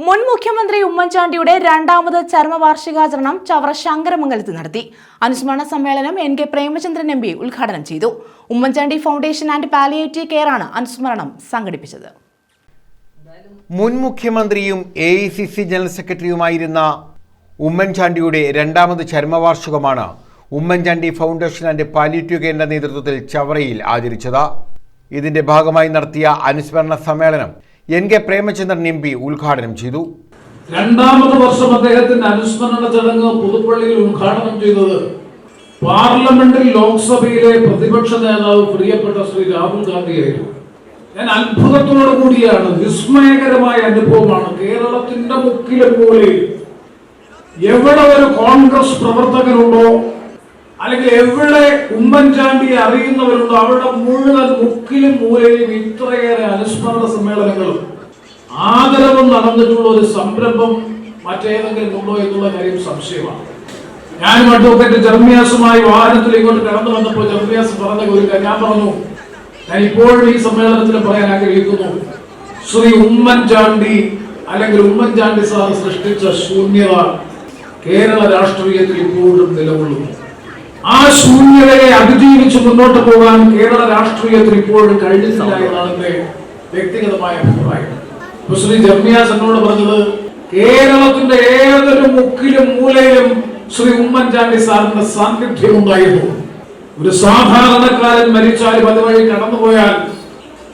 മുൻ മുഖ്യമന്ത്രി ഉമ്മൻചാണ്ടിയുടെ രണ്ടാമത് ചരമവാർഷികാചരണം ചവറ ശങ്കരമംഗലത്ത് നടത്തി. അനുസ്മരണ സമ്മേളനം N K Premachandran M P ഉദ്ഘാടനം ചെയ്തു. Oommen Chandy foundation and palliative care ആണ് അനുസ്മരണം സംഘടിപ്പിച്ചത്. മുൻ മുഖ്യമന്ത്രിയും A I C C general സെക്രട്ടറിയുമായിരുന്ന ഉമ്മൻചാണ്ടിയുടെ രണ്ടാമത് ചരമവാർഷികമാണ് ഉമ്മൻചാണ്ടി ഫൗണ്ടേഷൻ ആൻഡ് പാലിയേറ്റീവ് കെയറിന്റെ നേതൃത്വത്തിൽ ചവറയിൽ ആചരിച്ചത്. ഇതിന്റെ ഭാഗമായി നടത്തിയ അനുസ്മരണ സമ്മേളനം N K Premachandran M P ഉദ്ഘാടനം ചെയ്തു. രണ്ടാമത് വർഷം അദ്ദേഹത്തിന്റെ അനുസ്മരണ ചടങ്ങ് പുതുപ്പള്ളിയിൽ ഉദ്ഘാടനം ചെയ്തത് പാർലമെന്റിൽ ലോക്സഭയിലെ പ്രതിപക്ഷ നേതാവ് പ്രിയപ്പെട്ട ശ്രീ രാഹുൽ ഗാന്ധിയായിരുന്നു. ഞാൻ അത്ഭുതത്തോടു കൂടിയാണ് വിസ്മയകരമായ അനുഭവമാണ്. കേരളത്തിന്റെ മുക്കിലും പോലെ എവിടെ ഒരു കോൺഗ്രസ് പ്രവർത്തകനുണ്ടോ അല്ലെങ്കിൽ എവിടെ ഉമ്മൻചാണ്ടിയെ അറിയുന്നവരുണ്ടോ അവരുടെ മുഴുവൻ മുക്കിലും മൂലയിലും ഇത്രയേറെ അനുസ്മരണ സമ്മേളനങ്ങളും ആദരവും നടന്നിട്ടുള്ള ഒരു സംരംഭം മറ്റേതെങ്കിലും ഉണ്ടോ എന്നുള്ള കാര്യം സംശയമാണ്. ഞാനും അഡ്വക്കേറ്റ് ജർമ്മിയാസുമായി വാഹനത്തിൽ ഇങ്ങോട്ട് കടന്നു വന്നപ്പോൾ ജർമ്മിയാസ് പറഞ്ഞ ഒരു ഞാൻ പറഞ്ഞു. ഞാൻ ഇപ്പോഴും ഈ സമ്മേളനത്തിൽ പറയാൻ ആഗ്രഹിക്കുന്നു. ശ്രീ ഉമ്മൻചാണ്ടി അല്ലെങ്കിൽ ഉമ്മൻചാണ്ടി സാർ സൃഷ്ടിച്ച ശൂന്യത കേരള രാഷ്ട്രീയത്തിൽ ഇപ്പോഴും നിലകൊള്ളുന്നു. ആ ശൂന്യതയെ അതിജീവിച്ച് മുന്നോട്ട് പോകാൻ കേരള രാഷ്ട്രീയത്തിൽ ഇപ്പോഴും കഴിഞ്ഞിട്ടില്ല എന്നാണ് എന്റെ വ്യക്തിഗതമായ അഭിപ്രായം. ഇപ്പൊ ശ്രീ ജർമിയാസ് എന്നോട് പറഞ്ഞത് കേരളത്തിന്റെ ഏതൊരു മുക്കിലും മൂലയിലും ശ്രീ ഉമ്മൻചാണ്ടി സാറിന്റെ സാന്നിധ്യം ഉണ്ടായിരുന്നു ഒരു സാധാരണക്കാരൻ മരിച്ചാലും അതുവഴി കടന്നുപോയാൽ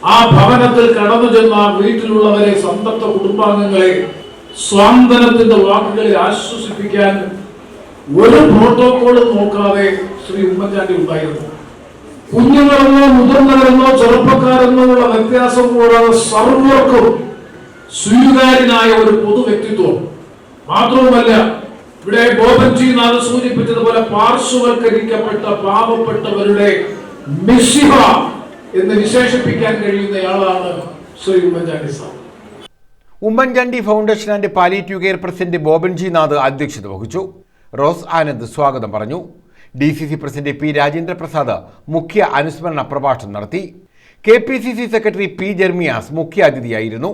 ആ ഭവനത്തിൽ കടന്നു ചെന്ന വീട്ടിലുള്ളവരെ സന്തപ്ത കുടുംബാംഗങ്ങളെ സ്വാന്തനത്തിന്റെ വാക്കുകളിൽ ആശ്വസിപ്പിക്കാൻ ഒരു പ്രോട്ടോകോളും നോക്കാതെ ശ്രീ ഉമ്മൻചാണ്ടി ഉണ്ടായിരുന്നു. കുഞ്ഞുങ്ങളെന്നോ മുതിർന്നവരെന്നോ ചെറുപ്പക്കാരെന്നോ ഉള്ള വ്യത്യാസം കൂടാതെ സർവർക്കും സ്വീകാര്യനായ ഒരു പൊതു വ്യക്തിത്വം. മാത്രവുമല്ല ഇവിടെ ബോബൻജി നാഥ് സൂചിപ്പിച്ചതുപോലെ പാർശ്വവൽക്കരിക്കപ്പെട്ട പാവപ്പെട്ടവരുടെ മിശിഹ എന്ന് വിശേഷിപ്പിക്കാൻ കഴിയുന്നയാളാണ് Shri Oommen Chandy sir. Oommen Chandy foundation and palliative care president Bobanji Nath അധ്യക്ഷത വഹിച്ചു. റോസ് ആനന്ദ് സ്വാഗതം പറഞ്ഞു. D C C president P Rajendraprasad മുഖ്യ അനുസ്മരണ പ്രഭാഷണം നടത്തി. K P C C secretary P Jermias മുഖ്യ അതിഥിയായിരുന്നു.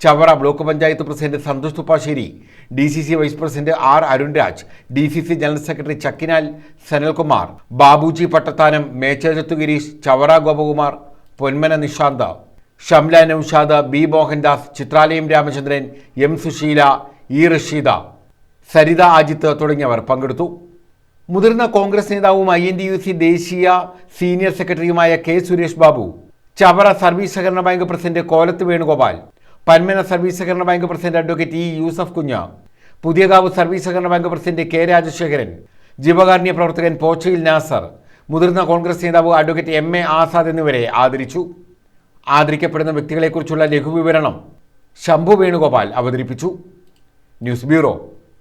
Chavara block panchayat president Santhosh Thuppassery D C C vice president R Arunraj D C C general secretary Chakkinal Sanalkumar Babuji Pattathanam Girish Chavara Gopakumar Ponmana Nishanth Shamla Naushad B Mohandas Chithralayam Ramachandran M Susheela E Rasheeda Saritha Ajith തുടങ്ങിയവർ പങ്കെടുത്തു. മുതിർന്ന കോൺഗ്രസ് നേതാവും I N D U C ദേശീയ senior സെക്രട്ടറിയുമായ K Suresh Babu Chavara service സഹകരണ bank president Kolath Venugopal Panmana service സഹകരണ bank president advocate E Yusuf Kunja Puthiyakavu service സഹകരണ bank president K Rajasekharan ജീവകാരുണ്യ പ്രവർത്തകൻ പോച്ചയിൽ നാസർ മുതിർന്ന കോൺഗ്രസ് നേതാവ് അഡ്വക്കേറ്റ് എം എ ആസാദ് എന്നിവരെ ആദരിച്ചു. ആദരിക്കപ്പെടുന്ന വ്യക്തികളെക്കുറിച്ചുള്ള ലഘുവിവരണം ശംഭു വേണുഗോപാൽ അവതരിപ്പിച്ചു. News bureau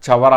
Chavara